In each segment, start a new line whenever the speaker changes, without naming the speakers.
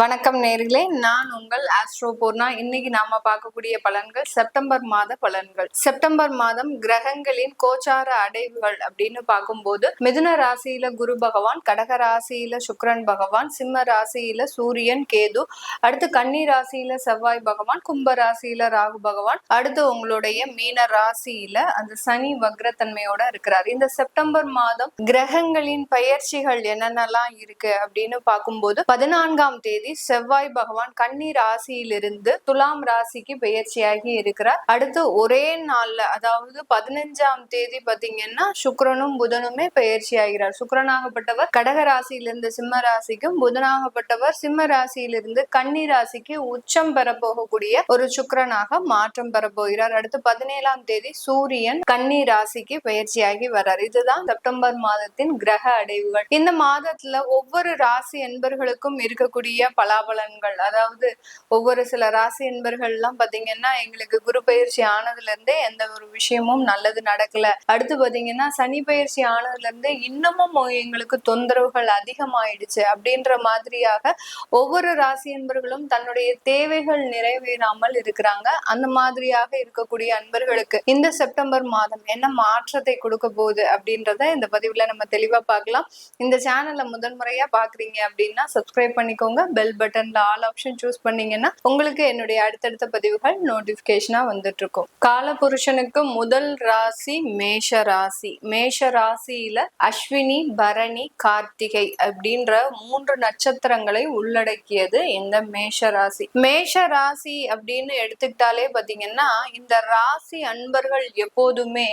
வணக்கம் நேர்களே. நான் உங்கள் ஆஸ்ட்ரோ பூர்ணா இன்னைக்கு நாம பார்க்கக்கூடிய பலன்கள் செப்டம்பர் மாத பலன்கள். செப்டம்பர் மாதம் கிரகங்களின் கோச்சார அடைவுகள் அப்படின்னு பார்க்கும்போது மிதுன ராசியில குரு பகவான் கடக ராசியில சுக்ரன் பகவான் சிம்ம ராசியில சூரியன் கேது அடுத்து கன்னி ராசியில செவ்வாய் பகவான் கும்ப ராசியில ராகு பகவான் அடுத்து உங்களுடைய மீன ராசியில அந்த சனி வக்ரத்தன்மையோட இருக்கிறார். இந்த செப்டம்பர் மாதம் கிரகங்களின் பயிற்சிகள் என்னென்னலாம் இருக்கு அப்படின்னு பார்க்கும்போது பதினான்காம் தேதி செவ்வாய் பகவான் கன்னி ராசியிலிருந்து துலாம் ராசிக்கு பெயர்ச்சியாகி இருக்கிறார். அடுத்து ஒரே நாள்ல அதாவது பதினஞ்சாம் தேதி பாத்தீங்கன்னா சுக்கரனும் புதனுமே பெயர்ச்சி ஆகிறார் சுக்கரனாகப்பட்டவர் கடக ராசியிலிருந்து சிம்ம ராசிக்கும் புதனாகப்பட்டவர் சிம்ம ராசியிலிருந்து கன்னி ராசிக்கு உச்சம் பெற போகக்கூடிய ஒரு சுக்கரனாக மாற்றம் பெற போகிறார் அடுத்து பதினேழாம் தேதி சூரியன் கன்னி ராசிக்கு பெயர்ச்சியாகி வர்றார். இதுதான் செப்டம்பர் மாதத்தின் கிரக அடைவுகள். இந்த மாதத்துல ஒவ்வொரு ராசி என்பர்களுக்கும் இருக்கக்கூடிய பலாபலன்கள். அதாவது ஒவ்வொரு சில ராசி என்பர்கள் எல்லாம் பாத்தீங்கன்னா எங்களுக்கு குரு பயிற்சி ஆனதுல இருந்தே எந்த ஒரு விஷயமும் நல்லது நடக்கல. அடுத்து பாத்தீங்கன்னா சனி பயிற்சி ஆனதுல இருந்தே இன்னமும் எங்களுக்கு தொந்தரவுகள் அதிகமாயிடுச்சு. அப்படின்ற மாதிரியாக ஒவ்வொரு ராசி என்பர்களும் தன்னுடைய தேவைகள் நிறைவேறாமல் இருக்கிறாங்க. அந்த மாதிரியாக இருக்கக்கூடிய அன்பர்களுக்கு இந்த செப்டம்பர் மாதம் என்ன மாற்றத்தை கொடுக்க போகுது அப்படின்றத இந்த பதிவுல நம்ம தெளிவா பார்க்கலாம். இந்த சேனலை முதன்முறையா பாக்குறீங்க அப்படின்னா சப்ஸ்கிரைப் பண்ணிக்கோங்க பெல் பட்டன்ல ஆல் ஆப்ஷன் சூஸ் பண்ணீங்கன்னா உங்களுக்கு என்னுடைய அடுத்தடுத்த பதிவுகள் நோட்டிபிகேஷனா வந்துட்டு இருக்கும் காலபுருஷனுக்கு முதல் ராசி மேஷ ராசி. மேஷ ராசியில அஸ்வினி பரணி கார்த்திகை அப்படின்ற மூன்று நட்சத்திரங்களை உள்ளடக்கியது இந்த மேஷ ராசி. மேஷ ராசி அப்படின்னு எடுத்துக்கிட்டாலே பாத்தீங்கன்னா இந்த ராசி அன்பர்கள் எப்போதுமே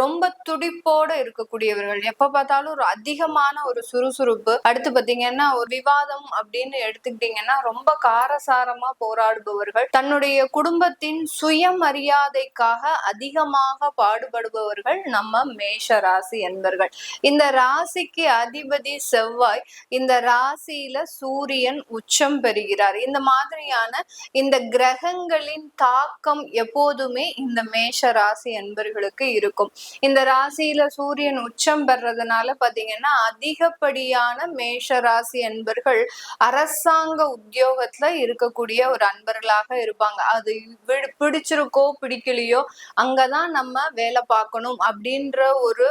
ரொம்ப துடிப்போட இருக்கக்கூடியவர்கள். எப்ப பார்த்தாலும் ஒரு அதிகமான ஒரு சுறுசுறுப்பு. அடுத்து பாத்தீங்கன்னா ஒரு விவாதம் அப்படின்னு எடுத்துக்கிட்டீங்கன்னா ரொம்ப காரசாரமா போராடுபவர்கள் தன்னுடைய குடும்பத்தின் சுயமரியாதைக்காக அதிகமாக பாடுபடுபவர்கள் நம்ம மேஷ ராசி என்பர்கள். இந்த ராசிக்கு அதிபதி செவ்வாய் இந்த ராசியில சூரியன் உச்சம் பெறுகிறார். இந்த மாதிரியான இந்த கிரகங்களின் தாக்கம் எப்போதுமே இந்த மேஷ ராசி என்பர்களுக்கு இருக்கும். இந்த ராசியில சூரியன் உச்சம் பெறதுனால பாத்தீங்கன்னா அதிகப்படியான மேஷ ராசி என்பர்கள் அரசாங்க உத்தியோகத்துல இருக்கக்கூடிய ஒரு அன்பர்களாக இருப்பாங்க. அது பிடிச்சிருக்கோ பிடிக்கலையோ அங்கதான் நம்ம வேலை பார்க்கணும் அப்படின்ற ஒரு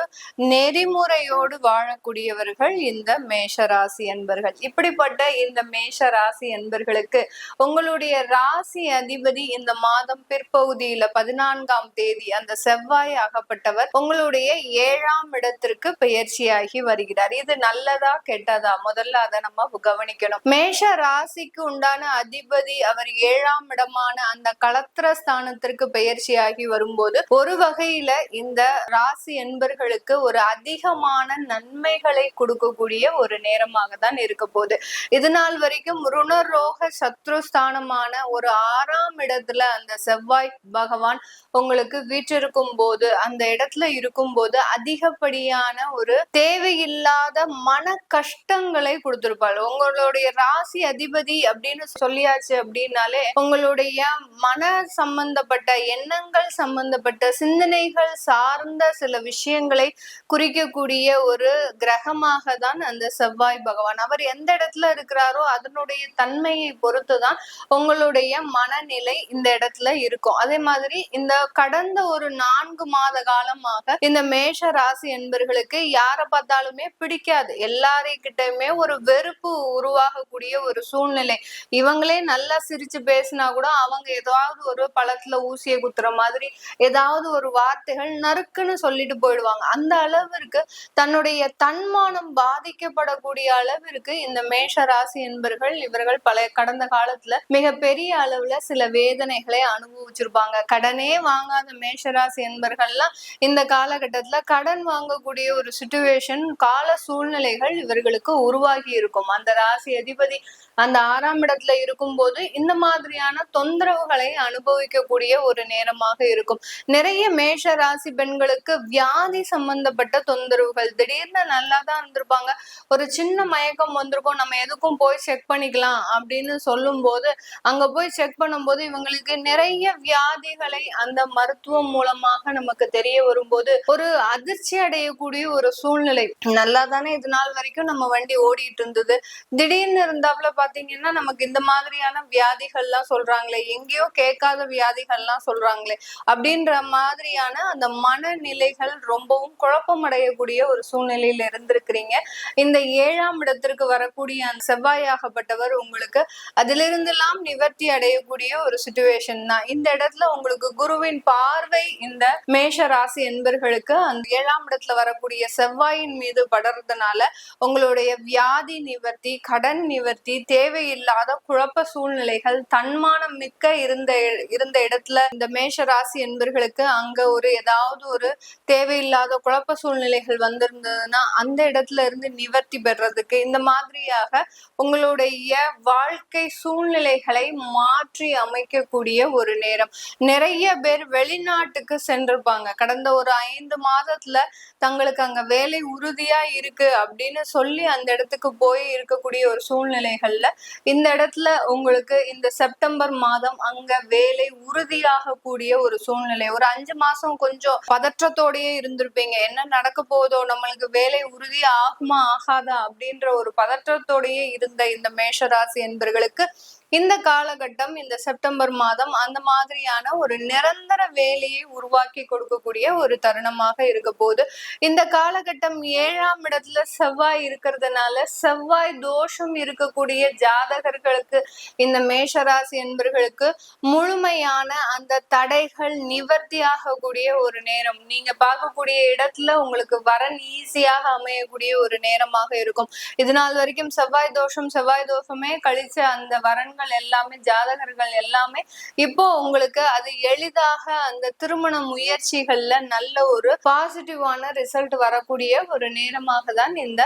நெறிமுறையோடு வாழக்கூடியவர்கள் இந்த மேஷ ராசி என்பர்கள் இப்படிப்பட்ட இந்த மேஷ ராசி என்பர்களுக்கு உங்களுடைய ராசி அதிபதி இந்த மாதம் பிற்பகுதியில பதினான்காம் தேதி அந்த செவ்வாய் ஆகப்பட்டவர் உங்களுடைய ஏழாம் இடத்திற்கு பெயர்ச்சியாகி வருகிறார். இது நல்லதா கெட்டதா? முதல்ல அதை நம்ம கவனிக்கணும். மேஷ ராசிக்கு உண்டான அதிபதி அவர் ஏழாம் இடமான அந்த களத்திர ஸ்தானத்திற்கு பயிற்சியாகி வரும்போது ஒரு வகையில இந்த ராசி என்பர்களுக்கு ஒரு அதிகமான நன்மைகளை கொடுக்கக்கூடிய ஒரு நேரமாக தான் இருக்க போகுது. இது நாள் வரைக்கும் ருணரோக சத்ருஸ்தானமான ஒரு ஆறாம் இடத்துல அந்த செவ்வாய் பகவான் உங்களுக்கு வீற்றிருக்கும் போது அந்த இடத்துல இருக்கும் போது அதிகப்படியான ஒரு தேவையில்லாத மன கஷ்டங்களை கொடுத்திருப்பாள் உங்களுடைய ராசி ராசி அதிபதி அப்படின்னு சொல்லியாச்சு அப்படின்னாலே உங்களுடைய மன சம்பந்தப்பட்ட எண்ணங்கள் சம்பந்தப்பட்ட சிந்தனைகள் சார்ந்த சில விஷயங்களை குறிக்கக்கூடிய ஒரு கிரகமாக தான் அந்த செவ்வாய் பகவான். அவர் எந்த இடத்துல இருக்கிறாரோ அதனுடைய தன்மையை பொறுத்து தான் உங்களுடைய மனநிலை இந்த இடத்துல இருக்கும். அதே மாதிரி இந்த கடந்த ஒரு நான்கு மாத காலமாக இந்த மேஷ ராசி என்பர்களுக்கு யாரை பார்த்தாலுமே பிடிக்காது. எல்லாரையும் கிட்டயுமே ஒரு வெறுப்பு உருவாகக்கூடிய ஒரு சூழ்நிலை. இவங்களே நல்லா சிரிச்சு பேசினா கூட அவங்க ஏதாவது ஒரு பழத்துல ஊசிய குத்துற மாதிரி ஏதாவது ஒரு வார்த்தைகள் நறுக்குன்னு சொல்லிட்டு போயிடுவாங்க. அந்த அளவிற்கு தன்னுடைய தன்மானம் பாதிக்கப்படக்கூடிய அளவிற்கு இந்த மேஷ ராசி என்பர்கள் இவர்கள் பல கடந்த காலத்துல மிக பெரிய அளவுல சில வேதனைகளை அனுபவிச்சிருப்பாங்க. கடனே வாங்காத மேஷராசி என்பர்கள்லாம் இந்த காலகட்டத்துல கடன் வாங்கக்கூடிய ஒரு சுச்சுவேஷன் கால சூழ்நிலைகள் இவர்களுக்கு உருவாகி இருக்கும். அந்த ராசி அதிபதி அந்த ஆறாம் இடத்துல இருக்கும்போது இந்த மாதிரியான தொந்தரவுகளை அனுபவிக்கக்கூடிய ஒரு நேரமாக இருக்கும். நிறைய மேஷ ராசி பெண்களுக்கு வியாதி சம்பந்தப்பட்ட தொந்தரவுகள் திடீர்னு நல்லா தான் இருந்திருப்பாங்க. ஒரு சின்ன மயக்கம் வந்திருக்கும் நம்ம எதுக்கும் போய் செக் பண்ணிக்கலாம் அப்படின்னு சொல்லும் போது அங்க போய் செக் பண்ணும்போது இவங்களுக்கு நிறைய வியாதிகளை அந்த மருத்துவம் மூலமாக நமக்கு தெரிய வரும்போது ஒரு அதிர்ச்சி அடையக்கூடிய ஒரு சூழ்நிலை. நல்லா தானே இது நாள் வரைக்கும் நம்ம வண்டி ஓடிட்டு இருந்தது. திடீர்னு இருந்தாப்புல போல பாத்தீங்கன்னா நமக்கு இந்த மாதிரியான வியாதிகள்லாம் சொல்றாங்களே எங்கேயோ கேட்காத வியாதிகள்லாம் சொல்றாங்களே அப்படின்ற மாதிரியான அந்த மனநிலைகள் ரொம்பவும் குழப்பம் அடையக்கூடிய ஒரு சூழ்நிலையில இருந்திருக்கிறீங்க. இந்த ஏழாம் இடத்திற்கு வரக்கூடிய அந்த செவ்வாயாகப்பட்டவர் உங்களுக்கு அதிலிருந்தெல்லாம் நிவர்த்தி அடையக்கூடிய ஒரு சுச்சுவேஷன் தான். இந்த இடத்துல உங்களுக்கு குருவின் பார்வை இந்த மேஷ ராசி என்பர்களுக்கு அந்த ஏழாம் இடத்துல வரக்கூடிய செவ்வாயின் மீது படுறதுனால உங்களுடைய வியாதி நிவர்த்தி கடன் நிவர்த்தி தேவையில்லாத குழப்ப சூழ்நிலைகள் தன்மானம் மிக்க இருந்த இருந்த இடத்துல இந்த மேஷ ராசி என்பர்களுக்கு அங்க ஒரு ஏதாவது ஒரு தேவையில்லாத குழப்ப சூழ்நிலைகள் வந்திருந்ததுன்னா அந்த இடத்துல இருந்து நிவர்த்தி பெறதுக்கு இந்த மாதிரியாக உங்களுடைய வாழ்க்கை சூழ்நிலைகளை மாற்றி அமைக்கக்கூடிய ஒரு நேரம். நிறைய பேர் வெளிநாட்டுக்கு சென்றிருப்பாங்க. கடந்த ஒரு ஐந்து மாதத்துல தங்களுக்கு அங்க வேலை உறுதியா இருக்கு அப்படின்னு சொல்லி அந்த இடத்துக்கு போய் இருக்கக்கூடிய ஒரு சூழ்நிலை சூழ்நிலைகள்ல இந்த இடத்துல உங்களுக்கு இந்த செப்டம்பர் மாதம் அங்க வேலை உறுதியாக கூடிய ஒரு சூழ்நிலை. ஒரு அஞ்சு மாசம் கொஞ்சம் பதற்றத்தோடயே இருந்திருப்பீங்க. என்ன நடக்க போதோ நம்மளுக்கு வேலை உறுதி ஆகுமா ஆகாதா அப்படின்ற ஒரு பதற்றத்தோடயே இருந்த இந்த மேஷராசி என்பர்களுக்கு இந்த காலகட்டம் இந்த செப்டம்பர் மாதம் அந்த மாதிரியான ஒரு நிரந்தர வேலையை உருவாக்கி கொடுக்கக்கூடிய ஒரு தருணமாக இருக்க போது இந்த காலகட்டம் ஏழாம் இடத்துல செவ்வாய் இருக்கிறதுனால செவ்வாய் தோஷம் இருக்கக்கூடிய ஜாதகர்களுக்கு இந்த மேஷராசி என்பர்களுக்கு முழுமையான அந்த தடைகள் நிவர்த்தி ஆகக்கூடிய ஒரு நேரம். நீங்க பார்க்கக்கூடிய இடத்துல உங்களுக்கு வரன் ஈஸியாக அமையக்கூடிய ஒரு நேரமாக இருக்கும். இது நாள் வரைக்கும் செவ்வாய் தோஷம் செவ்வாய் தோஷமே கழிச்ச அந்த வரன் வரன்கள் எல்லாமே ஜாதகர்கள் எல்லாமே இப்போ உங்களுக்கு அது எளிதாக அந்த திருமண முயற்சிகள்ல நல்ல ஒரு பாசிட்டிவான ரிசல்ட் வரக்கூடிய ஒரு நேரமாக தான் இந்த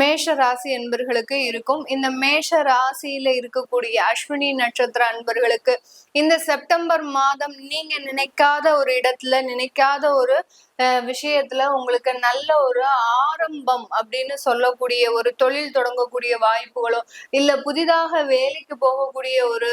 மேஷ ராசி என்பர்களுக்கு இருக்கும். இந்த மேஷ ராசியில இருக்கக்கூடிய அஸ்வினி நட்சத்திர அன்பர்களுக்கு இந்த செப்டம்பர் மாதம் நீங்க நினைக்காத ஒரு இடத்துல நினைக்காத ஒரு விஷயத்துல உங்களுக்கு நல்ல ஒரு ஆரம்பம் அப்படின்னு சொல்லக்கூடிய ஒரு தொழில் தொடங்கக்கூடிய வாய்ப்புகளோ இல்ல புதிதாக வேலைக்கு போகக்கூடிய ஒரு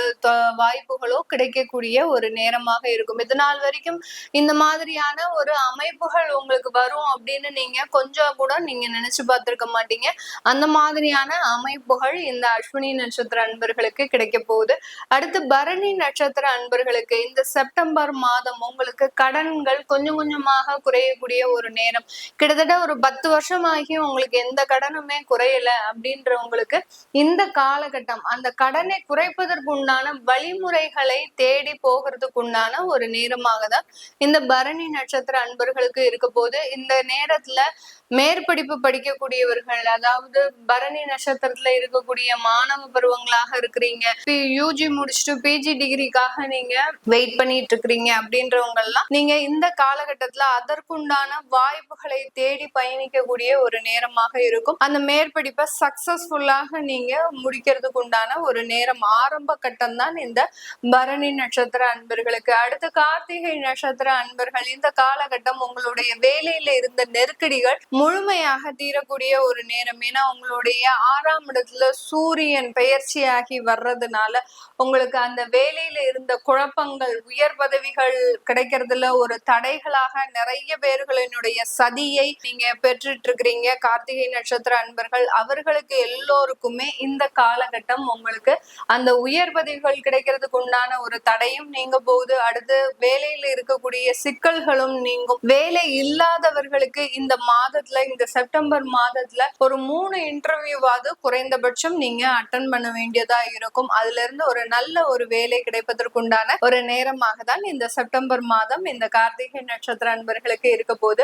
வாய்ப்புகளோ கிடைக்கக்கூடிய ஒரு நேரமாக இருக்கும். இது நாள் வரைக்கும் இந்த மாதிரியான ஒரு அமைப்புகள் உங்களுக்கு வரும் அப்படின்னு நீங்க கொஞ்சம் கூட நீங்க நினைச்சு பார்த்திருக்க மாட்டீங்க. அந்த மாதிரியான அமைப்புகள் இந்த அஸ்வினி நட்சத்திர அன்பர்களுக்கு கிடைக்க போகுது. அடுத்து பரணி நட்சத்திர அன்பர்களுக்கு இந்த செப்டம்பர் மாதம் உங்களுக்கு கடன்கள் கொஞ்சம் கொஞ்சமாக குறையக்கூடிய ஒரு நேரம். கிட்டத்தட்ட ஒரு பத்து வருஷம் ஆகியும் உங்களுக்கு எந்த கடனுமே குறையல அப்படின்றவங்களுக்கு இந்த காலகட்டம் அந்த கடனை குறைப்பதற்கு உண்டான வழிமுறைகளை தேடி போகிறதுக்கு உண்டான ஒரு நேரமாக தான் இந்த பரணி நட்சத்திர அன்பர்களுக்கு இருக்க போது இந்த நேரத்துல மேற்படிப்பு படிக்கக்கூடியவர்கள் அதாவது பரணி நட்சத்திரத்துல இருக்கக்கூடிய மாணவ பருவங்களாக இருக்கிறீங்க யூஜி முடிச்சுட்டு பிஜி டிகிரிக்காக நீங்க வெயிட் பண்ணிட்டு இருக்கிறீங்க அப்படின்றவங்க எல்லாம் நீங்க இந்த காலகட்டத்துல அதர் அதற்குண்டான வாய்ப்புகளை தேடி பயணிக்கக்கூடிய ஒரு நேரமாக இருக்கும். அந்த மேற்படிப்பை சக்சஸ்ஃபுல்லாக நீங்க முடிக்கிறதுக்கு உண்டான ஒரு நேரம் ஆரம்ப கட்டம் தான் இந்த பரணி நட்சத்திர அன்பர்களுக்கு. அடுத்து கார்த்திகை நட்சத்திர அன்பர்கள் இந்த காலகட்டம் உங்களுடைய வேலையில இருந்த நெருக்கடிகள் முழுமையாக தீரக்கூடிய ஒரு நேரம். ஏன்னா உங்களுடைய ஆறாம் இடத்துல சூரியன் பயிற்சியாகி வர்றதுனால உங்களுக்கு அந்த வேலையில இருந்த குழப்பங்கள் உயர் பதவிகள் கிடைக்கிறதுல ஒரு தடைகளாக நிறைய பேர்களினுடைய சதியை நீங்க பெற்றுட்டு இருக்கிறீங்க கார்த்திகை நட்சத்திர அன்பர்கள் அவர்களுக்கு எல்லோருக்குமே இந்த காலகட்டம் உங்களுக்கு அந்த உயர் பதவிகள் கிடைக்கிறதுக்கு உண்டான ஒரு தடையும் நீங்க போகுது. அடுத்து வேலையில இருக்கக்கூடிய சிக்கல்களும் நீங்கும். வேலை இல்லாதவர்களுக்கு இந்த மாதத்துல இந்த செப்டம்பர் மாதத்துல ஒரு மூணு இன்டர்வியூவாவது குறைந்தபட்சம் நீங்க அட்டன் பண்ண வேண்டியதா இருக்கும். அதுல இருந்து ஒரு நல்ல ஒரு வேலை கிடைப்பதற்குண்டான ஒரு நேரமாக தான் இந்த செப்டம்பர் மாதம் இந்த கார்த்திகை நட்சத்திர அன்பர்களுக்கு உங்களுக்கு இருக்க போது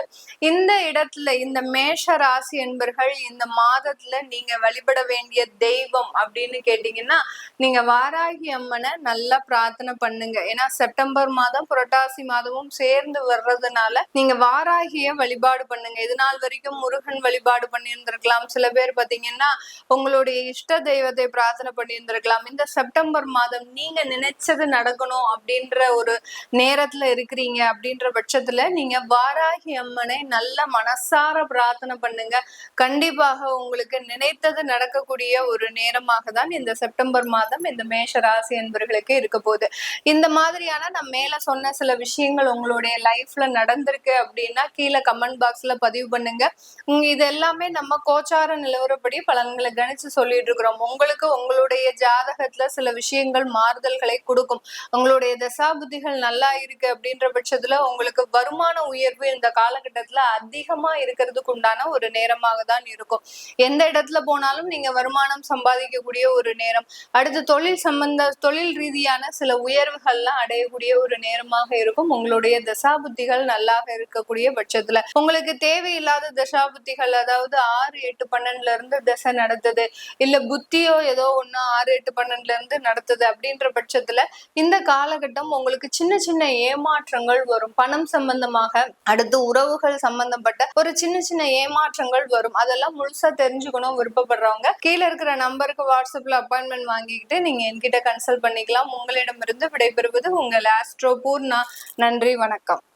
இந்த இடத்துல இந்த மேஷ ராசி என்பர்கள் இந்த மாதத்துல நீங்க வழிபட வேண்டிய தெய்வம் அப்படின்னு கேட்டீங்கன்னா நீங்க வாராகி அம்மனை நல்லா பிரார்த்தனை பண்ணுங்க. ஏன்னா செப்டம்பர் மாதம் புரட்டாசி மாதமும் சேர்ந்து வர்றதுனால நீங்க வாராகிய வழிபாடு பண்ணுங்க. இது நாள் வரைக்கும் முருகன் வழிபாடு பண்ணியிருந்திருக்கலாம். சில பேர் பாத்தீங்கன்னா உங்களுடைய இஷ்ட தெய்வத்தை பிரார்த்தனை பண்ணியிருந்திருக்கலாம். இந்த செப்டம்பர் மாதம் நீங்க நினைச்சது நடக்கணும் அப்படின்ற ஒரு நேரத்துல இருக்கிறீங்க அப்படின்ற பட்சத்துல நீங்க வாராகி அம்மனை நல்ல மனசார பிரார்த்தனை பண்ணுங்க. கண்டிப்பாக உங்களுக்கு நினைத்தது நடக்கக்கூடிய ஒரு நேரமாக தான் இந்த செப்டம்பர் மாதம் இந்த மேஷ ராசி என்பர்களுக்கு இருக்க போகுது. இந்த மாதிரியான நான் மேல சொன்ன சில விஷயங்கள் உங்களுடைய லைஃப்ல நடந்திருக்கு அப்படின்னா கீழே கமெண்ட் பாக்ஸ்ல பதிவு பண்ணுங்க. இது எல்லாமே நம்ம கோச்சார நிலவரப்படி பலன்களை கணிச்சு சொல்லிட்டு இருக்கிறோம். உங்களுக்கு உங்களுடைய ஜாதகத்துல சில விஷயங்கள் மாறுதல்களை கொடுக்கும். உங்களுடைய தசா புத்திகள் நல்லா இருக்கு அப்படின்ற பட்சத்துல உங்களுக்கு வருமான உயர்வு இந்த காலகட்டத்துல அதிகமா இருக்கிறதுக்கு உண்டான ஒரு நேரமாக தான் இருக்கும். எந்த இடத்துல போனாலும் நீங்க வருமானம் சம்பாதிக்கக்கூடிய ஒரு நேரம். அடுத்து தொழில் சம்பந்த தொழில் ரீதியான சில உயர்வுகள்லாம் அடையக்கூடிய ஒரு நேரமாக இருக்கும். உங்களுடைய தசாபுத்திகள் நல்லாக இருக்கக்கூடிய பட்சத்துல. உங்களுக்கு தேவையில்லாத தசாபுத்திகள் அதாவது ஆறு எட்டு பன்னெண்டுல இருந்து தசை நடத்துது இல்ல புத்தியோ ஏதோ ஒண்ணு ஆறு எட்டு பன்னெண்டுல இருந்து நடத்துது அப்படின்ற பட்சத்துல இந்த காலகட்டம் உங்களுக்கு சின்ன சின்ன ஏமாற்றங்கள் வரும். பணம் சம்பந்தமாக அடுத்து உறவுகள் சம்பந்தப்பட்ட ஒரு சின்ன சின்ன ஏமாற்றங்கள் வரும். அதெல்லாம் முழுசா தெரிஞ்சுக்கணும் விருப்பப்படுறவங்க. கீழே இருக்கிற நம்பருக்கு வாட்ஸ்அப்ல அப்பாயின்மெண்ட் வாங்கிக்கிட்டு நீங்க என்கிட்ட கன்சல்ட் பண்ணிக்கலாம். உங்களிடமிருந்து விடைபெறுவது உங்கள் ஆஸ்ட்ரோ பூர்ணா. நன்றி வணக்கம்.